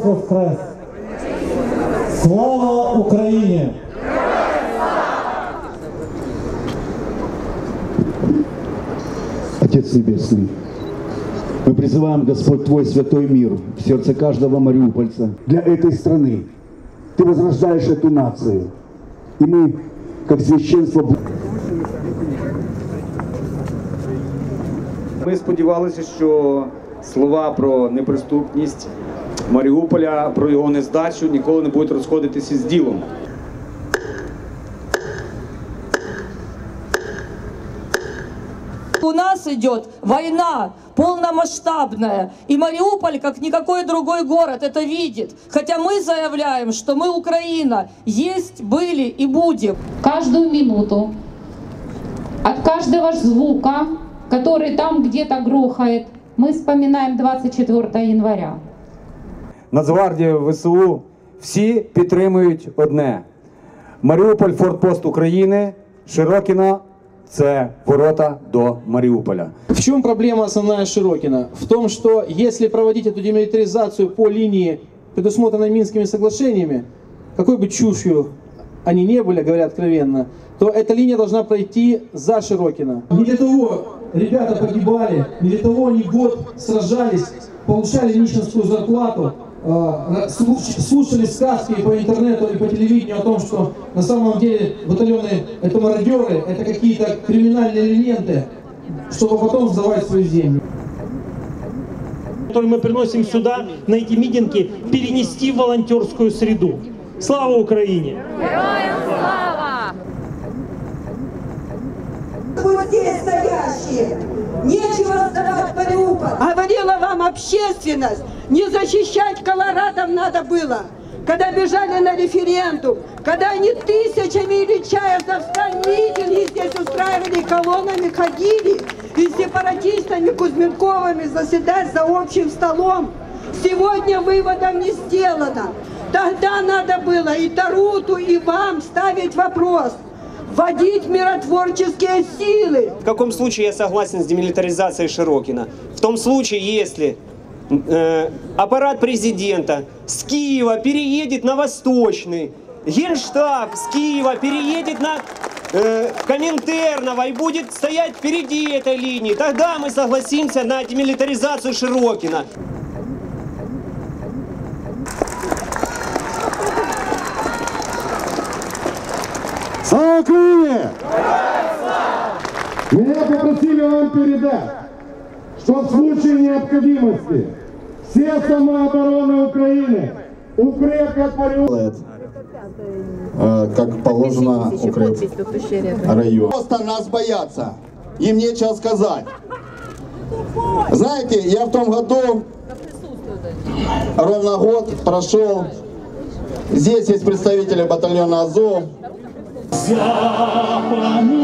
воскрес! Слава Україні! Отец Небесный, мы призываем, Господь, Твой святой мир в сердце каждого мариупольца для этой страны. Ты возрождаешь эту нацию. И мы, как священство, Ми сподівалися, що слова про неприступність Маріуполя, про його нездачу ніколи не будуть розходитися з ділом. У нас идет война полномасштабная, и Мариуполь, как никакой другой город, это видит. Хотя мы заявляем, что мы Украина, есть, были и будем. каждую минуту, от каждого звука, который там где-то грохает, мы вспоминаем 24 января. Нацгвардія ВСУ всі підтримують одне: Маріуполь фортпост України, Широкіна це ворота до Маріуполя. В чем проблема основная Широкина? В том, что если проводить эту демилитаризацию по линии, предусмотренной Минскими соглашениями, какой бы чушью они не были, говоря откровенно, то эта линия должна пройти за Широкино. Не для того ребята погибали, не для того они год сражались, получали нищенскую зарплату, э, слуш- слушали сказки по интернету и по телевидению о том, что на самом деле батальоны это мародеры, это какие-то криминальные элементы, чтобы потом сдавать свою землю. который мы приносим сюда, на эти митинги, перенести в волонтерскую среду. Слава Украине! Вот здесь стоящие. Нечего сдавать общественность. Не защищать колорадов надо было. Когда бежали на референдум, когда они тысячами Ильичаев за митинги здесь устраивали, колоннами ходили, и с сепаратистами Кузьменковыми заседать за общим столом. Сегодня выводов не сделано. Тогда надо было и Таруту, и вам ставить вопрос. Вводить миротворческие силы. В каком случае я согласен с демилитаризацией Широкина? В том случае, если э, аппарат президента с Киева переедет на Восточный, Генштаб с Киева переедет на э, Коминтерново и будет стоять впереди этой линии, тогда мы согласимся на демилитаризацию Широкина. Украине! Меня попросили вам передать, что в случае необходимости все самообороны Украины укрепят Мариуполь. как положено укреп район. Просто нас боятся. Им нечего сказать. Знаете, я в том году ровно год прошел. Здесь есть представители батальона Азов. Запануємо